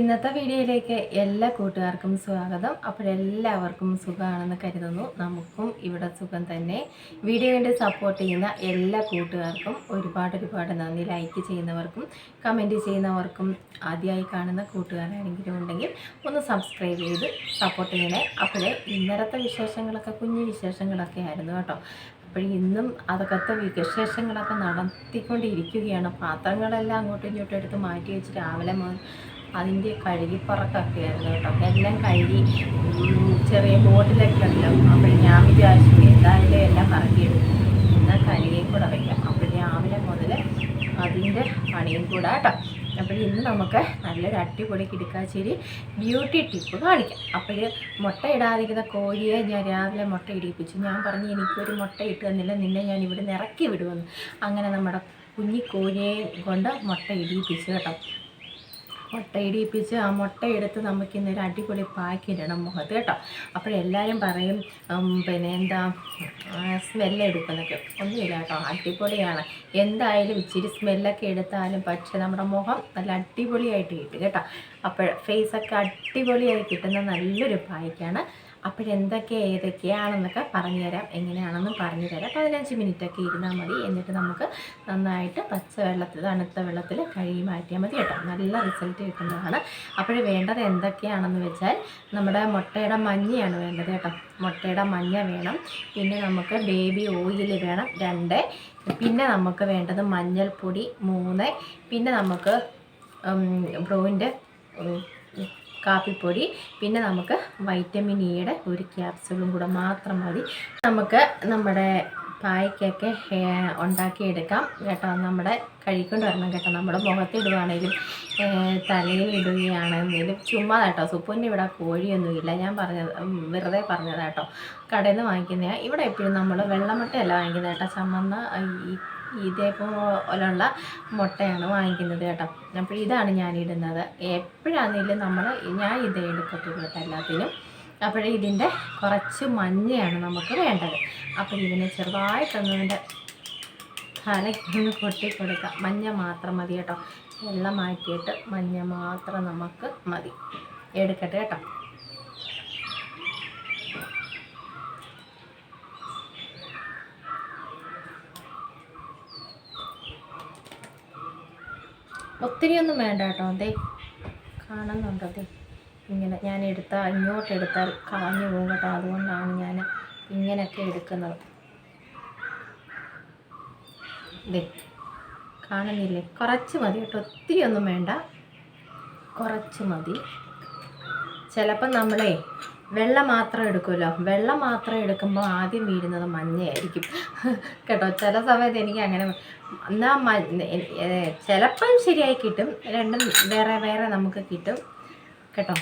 ഇന്നത്തെ വീഡിയോയിലേക്ക് എല്ലാ കൂട്ടുകാർക്കും സ്വാഗതം. അപ്പോഴെല്ലാവർക്കും സുഖമാണെന്ന് കരുതുന്നു. നമുക്കും ഇവിടെ സുഖം തന്നെ. വീഡിയോയുടെ സപ്പോർട്ട് ചെയ്യുന്ന എല്ലാ കൂട്ടുകാർക്കും ഒരുപാട് ഒരുപാട് നന്ദി. ലൈക്ക് ചെയ്യുന്നവർക്കും കമന്റ് ചെയ്യുന്നവർക്കും ആദ്യമായി കാണുന്ന കൂട്ടുകാരാണെങ്കിലും ഉണ്ടെങ്കിൽ ഒന്ന് സബ്സ്ക്രൈബ് ചെയ്ത് സപ്പോർട്ട് ചെയ്യണേ. അപ്പോഴേ ഇന്നലത്തെ വിശേഷങ്ങളൊക്കെ കുഞ്ഞു വിശേഷങ്ങളൊക്കെ ആയിരുന്നു കേട്ടോ. അപ്പോൾ ഇന്നും അതൊക്കത്തെ വിശേഷങ്ങളൊക്കെ നടത്തിക്കൊണ്ടിരിക്കുകയാണ്. പാത്രങ്ങളെല്ലാം അങ്ങോട്ടും ഇങ്ങോട്ടും എടുത്ത് മാറ്റി വെച്ച് രാവിലെ മുതൽ അതിന്റെ കഴുകിപ്പറക്കൊക്കെ ആയിരുന്നു കേട്ടോ. എല്ലാം കഴുകി ചെറിയ ബോട്ടിലൊക്കെ ഉണ്ടല്ലോ അപ്പോൾ ഞാൻ വിചാരിച്ചു എന്തായാലും എല്ലാം പറക്കിയെടുക്കും. എന്നാൽ കഴുകിയും കൂടെ വയ്ക്കാം. അപ്പോൾ രാവിലെ മുതൽ അതിന്റെ പണിയും കൂടെ കേട്ടോ. അപ്പോൾ ഇന്ന് നമുക്ക് നല്ലൊരു അടിപൊളി കിടക്കാശ്ശേരി ബ്യൂട്ടി ടിപ്പ് കാണിക്കാം. അപ്പോൾ മുട്ട ഇടാതിരിക്കുന്ന കോഴിയെ ഞാൻ രാവിലെ മുട്ട ഇടിപ്പിച്ചു. ഞാൻ പറഞ്ഞു എനിക്കൊരു മുട്ട ഇട്ട് തന്നില്ല നിന്നെ ഞാൻ ഇവിടെ നിന്ന് ഇറക്കി വിടുമെന്ന്. അങ്ങനെ നമ്മുടെ കുഞ്ഞിക്കോഴിയെ കൊണ്ട് മുട്ട ഇടിയിപ്പിച്ചു കേട്ടോ. മുട്ട ഇടിയിപ്പിച്ച് ആ മുട്ട എടുത്ത് നമുക്ക് ഇന്നൊരു അടിപൊളി പാക്കിടണം മുഖത്ത് കേട്ടോ. അപ്പോഴെല്ലാവരും പറയും പിന്നെ എന്താ സ്മെല്ല് എടുക്കുന്നൊക്കെ ഒന്നുമില്ല കേട്ടോ അടിപൊളിയാണ്. എന്തായാലും ഇച്ചിരി സ്മെല്ലൊക്കെ എടുത്താലും പക്ഷേ നമ്മുടെ മുഖം നല്ല അടിപൊളിയായിട്ട് കിട്ടും കേട്ടോ. അപ്പോൾ ഫേസൊക്കെ അടിപൊളിയായി കിട്ടുന്ന നല്ലൊരു പായ്ക്കാണ് അപ്പോഴെന്തൊക്കെ ഏതൊക്കെയാണെന്നൊക്കെ പറഞ്ഞുതരാം. എങ്ങനെയാണെന്നും പറഞ്ഞു തരാം പതിനഞ്ച് മിനിറ്റൊക്കെ ഇരുന്നാൽ മതി. എന്നിട്ട് നമുക്ക് നന്നായിട്ട് പച്ച വെള്ളത്തിൽ തണുത്ത വെള്ളത്തിൽ കഴുകി മാറ്റിയാൽ മതി കേട്ടോ. നല്ല റിസൾട്ട് കിട്ടുന്നതാണ്. അപ്പോൾ വേണ്ടത് എന്തൊക്കെയാണെന്ന് വെച്ചാൽ നമ്മുടെ മുട്ടയുടെ മഞ്ഞയാണ് വേണ്ടത് കേട്ടോ. മുട്ടയുടെ മഞ്ഞ വേണം. പിന്നെ നമുക്ക് ബേബി ഓയിൽ വേണം രണ്ട്. പിന്നെ നമുക്ക് വേണ്ടത് മഞ്ഞൾപ്പൊടി മൂന്ന്. പിന്നെ നമുക്ക് ബ്രോവിന്റെ കാപ്പിപ്പൊടി പിന്നെ നമുക്ക് വൈറ്റമിൻ ഇയുടെ ഒരു ക്യാപ്സുളും കൂടെ മാത്രം മതി. നമുക്ക് നമ്മുടെ പായ്ക്കൊക്കെ ഉണ്ടാക്കിയെടുക്കാം കേട്ടോ. നമ്മുടെ കഴിക്കൊണ്ട് വരണം കേട്ടോ. നമ്മുടെ മുഖത്തിടുവാണേലും ഏഹ് തലയിൽ ഇടുകയാണെങ്കിലും ചുമ്മാ കേട്ടോ. സുപ്പുവിന്റെ ഇവിടെ കോഴിയൊന്നുമില്ല. ഞാൻ പറഞ്ഞത് വെറുതെ പറഞ്ഞതാട്ടോ കടയിൽ നിന്ന് വാങ്ങിക്കുന്ന ഇവിടെ എപ്പോഴും നമ്മൾ വെള്ളമുട്ടയല്ല വാങ്ങിക്കുന്നത് കേട്ടോ. ചമ്മന്ന ഈ ഇതേപോലുള്ള മുട്ടയാണ് വാങ്ങിക്കുന്നത് കേട്ടോ. അപ്പോൾ ഇതാണ് ഞാൻ ഇടുന്നത്. എപ്പോഴാണെങ്കിലും നമ്മൾ ഞാൻ ഇതേ എടുക്കത്തുള്ളൂ കേട്ടോ എല്ലാത്തിനും. അപ്പോൾ ഇതിന്റെ കുറച്ച് മഞ്ഞയാണ് നമുക്ക് വേണ്ടത്. അപ്പോൾ ഇതിനെ ചെറുതായിട്ടൊന്നതിന്റെ തലയ്ക്കൊന്ന് കൊട്ടി കൊടുക്കാം. മഞ്ഞ മാത്രം മതി കേട്ടോ. വെള്ളം മാറ്റിയിട്ട് മഞ്ഞ മാത്രം നമുക്ക് മതി. എടുക്കട്ടെ കേട്ടോ. ഒത്തിരി ഒന്നും വേണ്ട കേട്ടോ അതെ കാണുന്നുണ്ടോ അതെ ഇങ്ങനെ ഞാൻ എടുത്താൽ ഇങ്ങോട്ട് എടുത്താൽ കളഞ്ഞു പോകും കേട്ടോ അതുകൊണ്ടാണ് ഞാൻ ഇങ്ങനെയൊക്കെ എടുക്കുന്നത്. ദേ കാണുന്നില്ലേ? കുറച്ച് മതി കേട്ടോ. ഒത്തിരി ഒന്നും വേണ്ട. കുറച്ച് മതി. ചിലപ്പം നമ്മളേ വെള്ളം മാത്രം എടുക്കുമല്ലോ? വെള്ളം മാത്രം എടുക്കുമ്പോൾ ആദ്യം വീഴുന്നത് മഞ്ഞയായിരിക്കും. കേട്ടോ ചില സമയത്ത് എനിക്ക് അങ്ങനെ എന്നാൽ ചിലപ്പം ശരിയായി കിട്ടും രണ്ടും വേറെ വേറെ നമുക്ക് കിട്ടും. കേട്ടോ?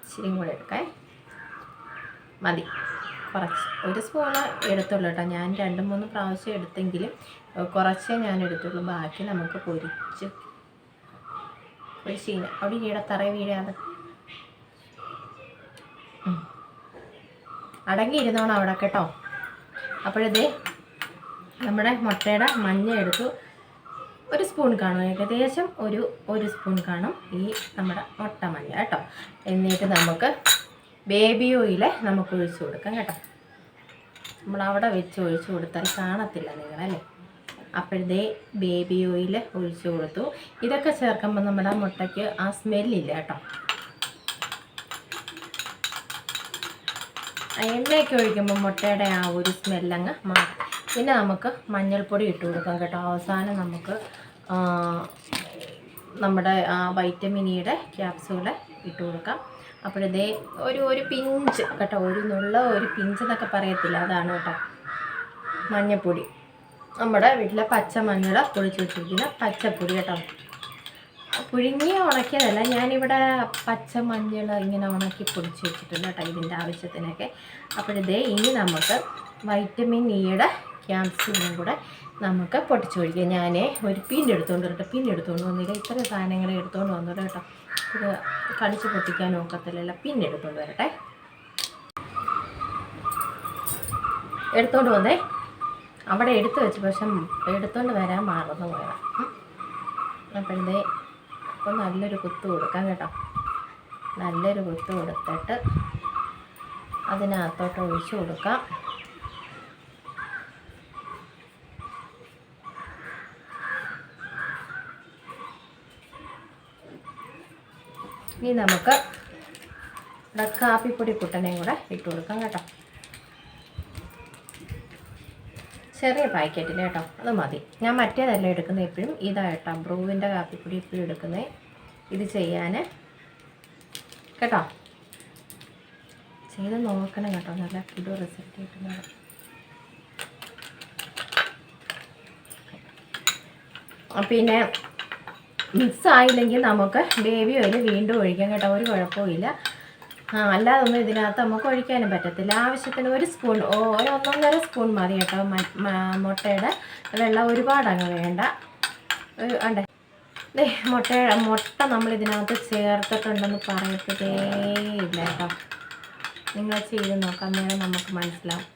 ഇച്ചിരിയും കൂടെ എടുക്കാൻ മതി. കുറച്ച്. ഒരു സ്പൂണ് എടുത്തുള്ളൂ കേട്ടോ. ഞാൻ രണ്ട് മൂന്ന് പ്രാവശ്യം എടുത്തെങ്കിലും കുറച്ചേ ഞാൻ എടുത്തുള്ളൂ. ബാക്കി നമുക്ക് പൊരിച്ച് ശീല അവിടെ ഈടെ തറ വീഴാതെ അടങ്ങിയിരുന്നോണം അവിടെ കേട്ടോ. അപ്പോഴതേ നമ്മുടെ മുട്ടയുടെ മഞ്ഞ എടുത്തു. ഒരു സ്പൂൺ കാണും. ഏകദേശം ഒരു ഒരു സ്പൂൺ കാണും ഈ നമ്മുടെ മുട്ട മഞ്ഞ കേട്ടോ. എന്നിട്ട് നമുക്ക് ബേബി ഓയിൽ നമുക്ക് ഒഴിച്ചു കൊടുക്കാം കേട്ടോ. നമ്മൾ അവിടെ വെച്ച് ഒഴിച്ചു കൊടുത്താൽ കാണത്തില്ല നിങ്ങളല്ലേ അപ്പോഴതേ ബേബി ഓയിൽ ഒഴിച്ചു കൊടുത്തു. ഇതൊക്കെ ചേർക്കുമ്പോൾ നമ്മുടെ മുട്ടയ്ക്ക് ആ സ്മെല്ലില്ല കേട്ടോ. എണ്ണയൊക്കെ ഒഴിക്കുമ്പോൾ മുട്ടയുടെ ആ ഒരു സ്മെല്ലങ്ങ് മാറും. പിന്നെ നമുക്ക് മഞ്ഞൾപ്പൊടി ഇട്ട് കൊടുക്കാം കേട്ടോ. അവസാനം നമുക്ക് നമ്മുടെ ആ വൈറ്റമിനിയുടെ ക്യാപ്സൂൾ ഇട്ട് കൊടുക്കാം. അപ്പോഴിതേ ഒരു ഒരു പിഞ്ച് കേട്ടോ. ഒരു നുള്ള ഒരു പിഞ്ച് എന്നൊക്കെ പറയത്തില്ല. അതാണ് കേട്ടോ. മഞ്ഞൾപ്പൊടി നമ്മുടെ വീട്ടിലെ പച്ച മഞ്ഞൾ പൊടിച്ച് വെച്ചിരിക്കുന്ന പച്ചപ്പൊടി കേട്ടോ. പുഴുങ്ങി ഉണക്കിയതല്ല ഞാനിവിടെ പച്ച മഞ്ഞൾ ഇങ്ങനെ ഉണക്കി പൊടിച്ച് വെച്ചിട്ടുണ്ട് കേട്ടോ ഇതിന്റെ ആവശ്യത്തിനൊക്കെ. അപ്പോഴിതേ ഇനി നമുക്ക് വൈറ്റമിൻ ഇയുടെ ക്യാൽസ്യവും കൂടെ നമുക്ക് പൊട്ടിച്ചൊഴിക്കാം ഞാൻ ഒരു പിൻ എടുത്തുകൊണ്ട് കേട്ടോ പിൻ എടുത്തുകൊണ്ട് വന്നില്ല. ഇത്ര സാധനങ്ങൾ എടുത്തുകൊണ്ട് വന്നോട്ടെ കേട്ടോ. ഇത് കടിച്ച് പൊട്ടിക്കാൻ നോക്കത്തില്ലല്ലോ. പിൻ എടുത്തുകൊണ്ട് വരട്ടെ. എടുത്തോണ്ട് വന്നേ. അവിടെ എടുത്തു വെച്ച് പക്ഷെ എടുത്തോണ്ട് വരാൻ മറന്നു പോയതാണ് അപ്പോഴേ അപ്പോൾ നല്ലൊരു കുത്ത് കൊടുക്കാം കേട്ടോ. നല്ലൊരു കുത്ത് കൊടുത്തിട്ട് അതിനകത്തോട്ട് ഒഴിച്ചു കൊടുക്കാം. ഇനി നമുക്ക് ഇവിടെ കാപ്പിപ്പൊടി കുട്ടനെയും കൂടെ ഇട്ട് കൊടുക്കാം കേട്ടോ. ചെറിയ പാക്കറ്റിൽ കേട്ടോ അത് മതി. ഞാൻ മറ്റേതല്ല എടുക്കുന്നത് എപ്പോഴും. ഇതായിട്ടാണ് ബ്രൂവിന്റെ കാപ്പിപ്പൊടി എപ്പോഴും എടുക്കുന്നത് ഇത് ചെയ്യാൻ കേട്ടോ? ചെയ്ത് നോക്കണം കേട്ടോ നല്ല ഫുഡ് റിസൾട്ട് കിട്ടുന്നത്. പിന്നെ മിക്സ് ആയില്ലെങ്കിൽ നമുക്ക് ബേബി ഓയിൽ വീണ്ടും ഒഴിക്കാം കേട്ടോ ഒരു കുഴപ്പമില്ല ആ അല്ലാതൊന്നും ഇതിനകത്ത് നമുക്ക് ഒഴിക്കാനും പറ്റത്തില്ല. ആവശ്യത്തിന് ഒരു സ്പൂൺ ഒന്നൊന്നര സ്പൂൺ മതി കേട്ടോ. മുട്ടയുടെ വെള്ളം ഒരുപാട് അങ്ങ് വേണ്ട. ഒരു അണ്ടേ. ദേ മുട്ട മുട്ട നമ്മൾ ഇതിനകത്ത് ചേർത്തിട്ടുണ്ടെന്ന് പറയത്തതേ ഇല്ല കേട്ടോ. നിങ്ങൾ ചെയ്ത് നോക്കാം നേരം നമുക്ക് മനസ്സിലാവും.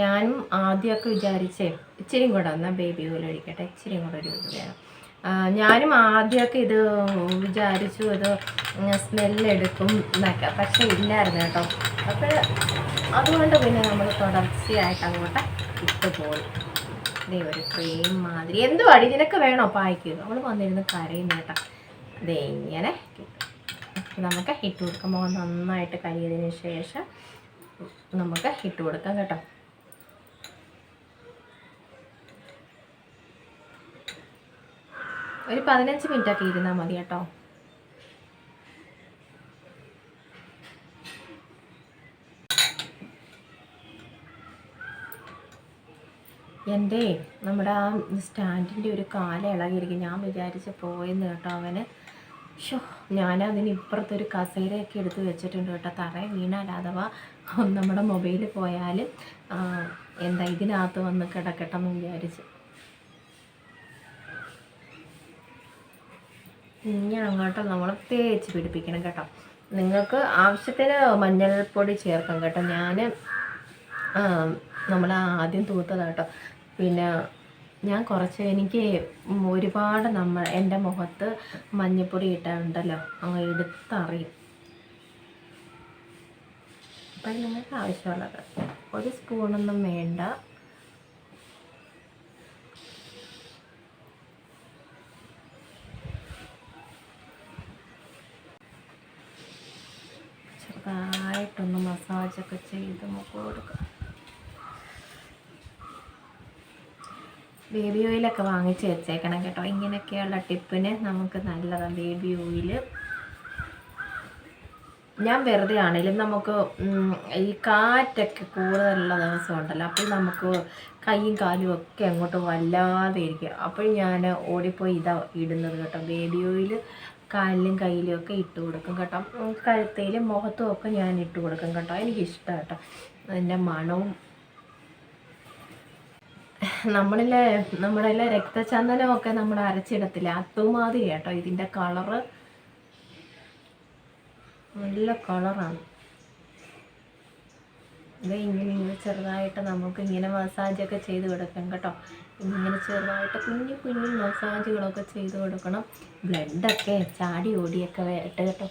ഞാനും ആദ്യമൊക്കെ വിചാരിച്ചേ ഇച്ചിരിയും കൂടെ എന്നാൽ ബേബി പോലെ ഒഴിക്കട്ടെ ഇച്ചിരിയും കൂടെ ഒരു വേണം. ഞാനും ആദ്യമൊക്കെ ഇത് വിചാരിച്ചു ഇത് സ്മെല്ലെടുക്കും എന്നൊക്കെ. പക്ഷെ ഇല്ലായിരുന്നു കേട്ടോ. അപ്പോൾ അതുകൊണ്ട് പിന്നെ നമ്മൾ തുടർച്ചയായിട്ട് അങ്ങോട്ട് ഇട്ട് പോയി. ദേ ഒരു ക്രീം മാതിരി. എന്തുവാടി ഇതിനൊക്കെ വേണോ? പായ്ക്ക്. നമ്മൾ വന്നിരുന്ന് കരയുന്ന കേട്ടോ. ദേ ഇങ്ങനെ നമുക്ക് ഇട്ട് കൊടുക്കുമ്പോൾ നന്നായിട്ട് കഴിയതിന് ശേഷം നമുക്ക് ഇട്ട് കൊടുക്കാം കേട്ടോ. ഒരു പതിനഞ്ച് മിനിറ്റ് ഒക്കെ ഇരുന്നാൽ മതി കേട്ടോ. എന്റെ നമ്മുടെ ആ സ്റ്റാൻഡിന്റെ ഒരു കാല ഇളകിയിരിക്കും ഞാൻ വിചാരിച്ച് പോയെന്ന് കേട്ടോ അവന്. ഷോ ഞാനതിന് ഇപ്പുറത്തൊരു കസേരയൊക്കെ എടുത്ത് വെച്ചിട്ടുണ്ട് കേട്ടോ. തറ വീണാൽ അഥവാ നമ്മുടെ മൊബൈൽ പോയാൽ എന്താ ഇതിനകത്ത് വന്ന് കിടക്കട്ടെന്ന് വിചാരിച്ച്. ഇനി അങ്ങോട്ട് നമ്മൾ തേച്ച് പിടിപ്പിക്കണം കേട്ടോ. നിങ്ങൾക്ക് ആവശ്യത്തിന് മഞ്ഞൾപ്പൊടി ചേർക്കാം കേട്ടോ. ഞാൻ നമ്മൾ ആദ്യം തൂത്തതാണ് കേട്ടോ. പിന്നെ ഞാൻ കുറച്ച് എനിക്ക് ഒരുപാട് നമ്മൾ എന്റെ മുഖത്ത് മഞ്ഞൾപ്പൊടി ഇട്ടുണ്ടല്ലോ അങ്ങ് എടുത്തറിയും. അപ്പം നിങ്ങൾക്ക് ആവശ്യമുള്ളത്. ഒരു സ്പൂണൊന്നും വേണ്ട. ചെറുതായിട്ടൊന്ന് മസാജൊക്കെ ചെയ്ത് മുഖം കൊടുക്കുക ബേബി ഓയിലൊക്കെ വാങ്ങിച്ച് വെച്ചേക്കണം കേട്ടോ. ഇങ്ങനെയൊക്കെയുള്ള ടിപ്പിന് നമുക്ക് നല്ലതാണ് ബേബി ഓയിൽ ഞാൻ വെറുതെ ആണെങ്കിലും നമുക്ക് ഈ കാറ്റൊക്കെ കൂടുതലുള്ള ദിവസം ഉണ്ടല്ലോ അപ്പോൾ നമുക്ക് കൈയും കാലും ഒക്കെ അങ്ങോട്ട് വല്ലാതെ ഇരിക്കും. അപ്പോൾ ഞാൻ ഓടിപ്പോയി ഇതാ ഇടുന്നത് കേട്ടോ. ബേബി ഓയിൽ കാലിലും കയ്യിലും ഒക്കെ ഇട്ട് കൊടുക്കും കേട്ടോ. കഴുത്തയിലും മുഖത്തും ഒക്കെ ഞാൻ ഇട്ട് കൊടുക്കും കേട്ടോ. എനിക്കിഷ്ടം കേട്ടോ. അതിന്റെ മണവും. നമ്മളിലെ നമ്മളിലെ രക്തചന്ദനമൊക്കെ നമ്മൾ അരച്ചിടത്തില്ല? അതുമാതിരി കേട്ടോ ഇതിന്റെ കളറ്. നല്ല കളറാണ്. ഇത് ഇങ്ങനെ ഇങ്ങനെ ചെറുതായിട്ട് നമുക്ക് ഇങ്ങനെ മസാജൊക്കെ ചെയ്ത് കൊടുക്കാം കേട്ടോ. ഇങ്ങനെ ചെറുതായിട്ട് കുഞ്ഞു കുഞ്ഞു മസാജുകളൊക്കെ ചെയ്ത് കൊടുക്കണം. ബ്ലഡൊക്കെ ചാടി ഓടിയൊക്കെ വരട്ടെ കേട്ടോ.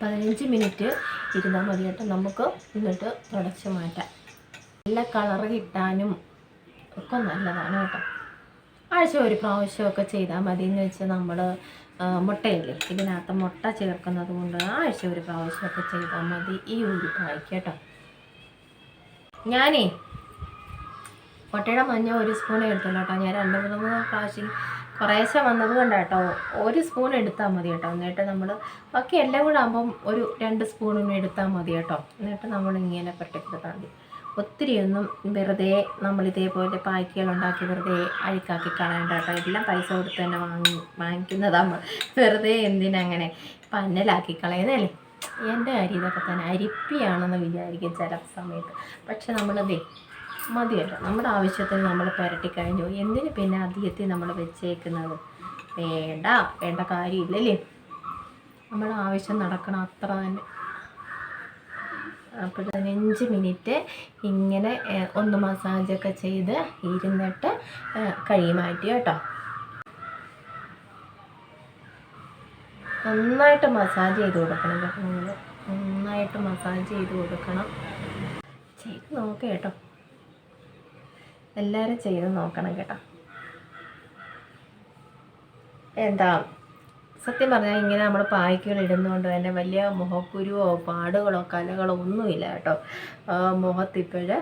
പതിനഞ്ച് മിനിറ്റ് ഇരുന്നാൽ മതി കേട്ടോ. നമുക്ക് എന്നിട്ട് തുടച്ച് മാറ്റാം. നല്ല കളറ് കിട്ടാനും ഒക്കെ നല്ലതാണ് കേട്ടോ. ആഴ്ച ഒരു പ്രാവശ്യമൊക്കെ ചെയ്താൽ മതി എന്ന് വെച്ചാൽ നമ്മൾ മുട്ടയില്ലേ? ഇതിനകത്ത് മുട്ട ചേർക്കുന്നത് കൊണ്ട് ആഴ്ച ഒരു പ്രാവശ്യമൊക്കെ ചെയ്താൽ മതി. ഈ ഒരു പായ്ക്ക് കേട്ടോ. ഞാനേ മുട്ടയുടെ മഞ്ഞ ഒരു സ്പൂൺ എടുത്തുള്ളൂ കേട്ടോ. ഞാൻ രണ്ട് മൂന്ന് പ്രാവശ്യം കുറേശ്ശെ വന്നത് കൊണ്ട് കേട്ടോ. ഒരു സ്പൂൺ എടുത്താൽ മതി കേട്ടോ. എന്നിട്ട് നമ്മൾ ബാക്കി എല്ലാം കൂടെ ആകുമ്പം ഒരു രണ്ട് സ്പൂണും എടുത്താൽ മതി കേട്ടോ. എന്നിട്ട് നമ്മൾ ഇങ്ങനെ പെട്ടെടുത്താൽ മതി. ഒത്തിരിയൊന്നും വെറുതെ നമ്മൾ ഇതേപോലെ പായ്ക്കുകൾ ഉണ്ടാക്കി വെറുതെ അഴുക്കാക്കി കളയണ്ട കേട്ടോ. എല്ലാം പൈസ കൊടുത്ത് തന്നെ വാങ്ങി വാങ്ങിക്കുന്നതാണ് വെറുതെ എന്തിനങ്ങനെ പന്നലാക്കി കളയുന്നതല്ലേ എന്റെ അരി ഇതൊക്കെ തന്നെ അരിപ്പിയാണെന്ന് വിചാരിക്കും ചില സമയത്ത്. പക്ഷെ നമ്മളതേ മതിയല്ലോ. നമ്മുടെ ആവശ്യത്തിന് നമ്മൾ പുരട്ടി കഴിഞ്ഞു. എന്തിന് പിന്നെ അധികത്തിൽ നമ്മൾ വെച്ചേക്കുന്നത്? വേണ്ട വേണ്ട കാര്യമില്ലല്ലേ? നമ്മുടെ ആവശ്യം നടക്കണം അത്ര തന്നെ. പതിനഞ്ച് മിനിറ്റ് ഇങ്ങനെ ഒന്ന് മസാജൊക്കെ ചെയ്ത് ഇരുന്നിട്ട് കഴി മാറ്റി കേട്ടോ. നന്നായിട്ട് മസാജ് ചെയ്ത് കൊടുക്കണം കേട്ടോ നിങ്ങൾ നന്നായിട്ട് മസാജ് ചെയ്ത് കൊടുക്കണം. ചെയ്ത് നോക്കാം കേട്ടോ. എല്ലാവരും ചെയ്ത് നോക്കണം കേട്ടോ. എന്താ സത്യം പറഞ്ഞാൽ ഇങ്ങനെ നമ്മൾ പായ്ക്കുകൾ ഇടുന്നതുകൊണ്ട് തന്നെ വലിയ മുഖക്കുരുവോ പാടുകളോ കലകളോ ഒന്നുമില്ല കേട്ടോ. മുഖത്തിപ്പോഴ്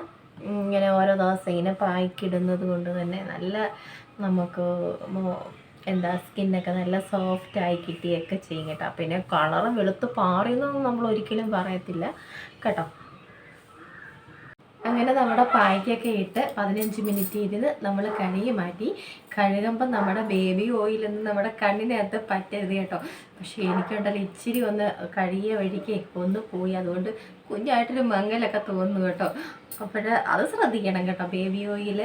ഇങ്ങനെ ഓരോ ദിവസം ഇങ്ങനെ പായ്ക്കിടുന്നത് കൊണ്ട് തന്നെ നല്ല നമുക്ക് എന്താ സ്കിന്നൊക്കെ നല്ല സോഫ്റ്റ് ആയി കിട്ടിയൊക്കെ ചെയ്യും കേട്ടോ. പിന്നെ കളറ് വെളുത്ത് പാറിയെന്നൊന്നും നമ്മൾ ഒരിക്കലും പറയത്തില്ല കേട്ടോ. അങ്ങനെ നമ്മുടെ പായ്ക്കൊക്കെ ഇട്ട് പതിനഞ്ച് മിനിറ്റ് ഇരുന്ന് നമ്മൾ കഴുകി മാറ്റി കഴുകുമ്പോൾ നമ്മുടെ ബേബി ഓയിലൊന്നും നമ്മുടെ കണ്ണിനകത്ത് പറ്റരുത് കേട്ടോ. പക്ഷേ എനിക്കുണ്ടല്ലോ ഇച്ചിരി ഒന്ന് കഴുകിയ വഴിക്ക് ഒന്ന് പോയി. അതുകൊണ്ട് കുഞ്ഞായിട്ടൊരു മങ്ങലൊക്കെ തോന്നുന്നു കേട്ടോ. അപ്പോൾ അത് ശ്രദ്ധിക്കണം കേട്ടോ. ബേബി ഓയിൽ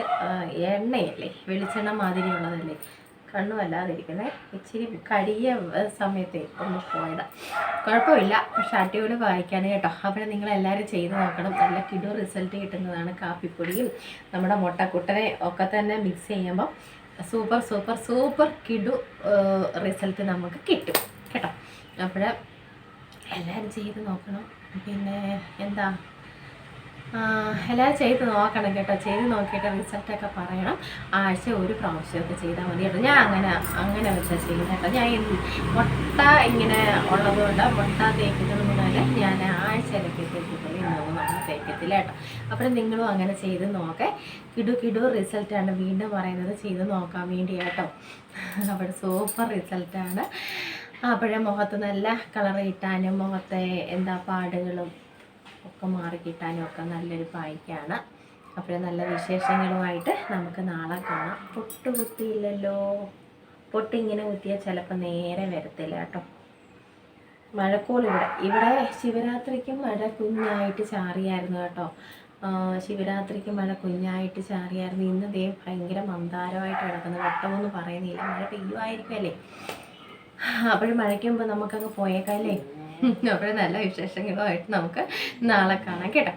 എണ്ണയല്ലേ? വെളിച്ചെണ്ണ മാതിരിയുള്ളതല്ലേ? കണ്ണും അല്ലാതിരിക്കുന്നേ. ഇച്ചിരി കടിയ സമയത്തെ ഒന്ന് പോയതാ. കുഴപ്പമില്ല. പക്ഷെ അടിപൊളി വായിക്കാണ് കേട്ടോ. അപ്പോൾ നിങ്ങളെല്ലാവരും ചെയ്ത് നോക്കണം. നല്ല കിടു റിസൾട്ട് കിട്ടുന്നതാണ് കാപ്പിപ്പൊടിയും. നമ്മുടെ മുട്ടക്കുട്ടനെ ഒക്കെ തന്നെ മിക്സ് ചെയ്യുമ്പോൾ സൂപ്പർ സൂപ്പർ സൂപ്പർ കിടു റിസൾട്ട് നമുക്ക് കിട്ടും. കേട്ടോ? അപ്പോൾ എല്ലാവരും ചെയ്ത് നോക്കണം. പിന്നെ എന്താ? എല്ലാവരും ചെയ്ത് നോക്കണം കേട്ടോ. ചെയ്ത് നോക്കിയിട്ട് റിസൾട്ടൊക്കെ പറയണം. ആഴ്ച ഒരു പ്രാവശ്യമൊക്കെ ചെയ്താൽ മതി കേട്ടോ. ഞാൻ അങ്ങനെ അങ്ങനെ വെച്ചാൽ ചെയ്യുന്നത് കേട്ടോ. ഞാൻ മുട്ട ഇങ്ങനെ ഉള്ളതുകൊണ്ട് മുട്ട തേക്കുന്നത് മുതൽ ഞാൻ ആഴ്ചയിലൊക്കെ തേക്കത്തുള്ളൂ ഇന്നൊന്നും കേട്ടോ. അപ്പോൾ നിങ്ങളും അങ്ങനെ ചെയ്ത് നോക്കേ. കിടു കിടു റിസൾട്ടാണ് വീണ്ടും പറയുന്നത്. ചെയ്ത് നോക്കാൻ വേണ്ടി കേട്ടോ. അവിടെ സൂപ്പർ റിസൾട്ടാണ് അപ്പോഴേ മുഖത്ത് നല്ല കളർ കിട്ടാനും മുഖത്തെ എന്താ പാടുകളും ഒക്കെ മാറി കിട്ടാനും ഒക്കെ നല്ലൊരു പായ്ക്കാണ്. അപ്പോഴേ നല്ല വിശേഷങ്ങളുമായിട്ട് നമുക്ക് നാളെ കാണാം. പൊട്ട് കുത്തിയില്ലല്ലോ പൊട്ടിങ്ങനെ കുത്തിയാൽ ചിലപ്പോൾ നേരെ വരത്തില്ല കേട്ടോ. മഴക്കോൾ ഇവിടെ. ഇവിടെ ശിവരാത്രിക്കും മഴ കുഞ്ഞായിട്ട് ചാറിയായിരുന്നു കേട്ടോ. ശിവരാത്രിക്ക് മഴ കുഞ്ഞായിട്ട് ചാറിയായിരുന്നു. ഇന്ന് ദേ ഭയങ്കര മന്ദാരമായിട്ട് കിടക്കുന്നു. വെട്ടമൊന്നും പറയുന്നില്ല. മഴ പെയ്യുമായിരിക്കുമല്ലേ? അപ്പോഴും മഴയ്ക്കുമ്പോൾ നമുക്കങ്ങ് പോയേക്കാല്ലേ അപ്പോഴും നല്ല വിശേഷങ്ങളുമായിട്ട് നമുക്ക് നാളെ കാണാം കേട്ടോ.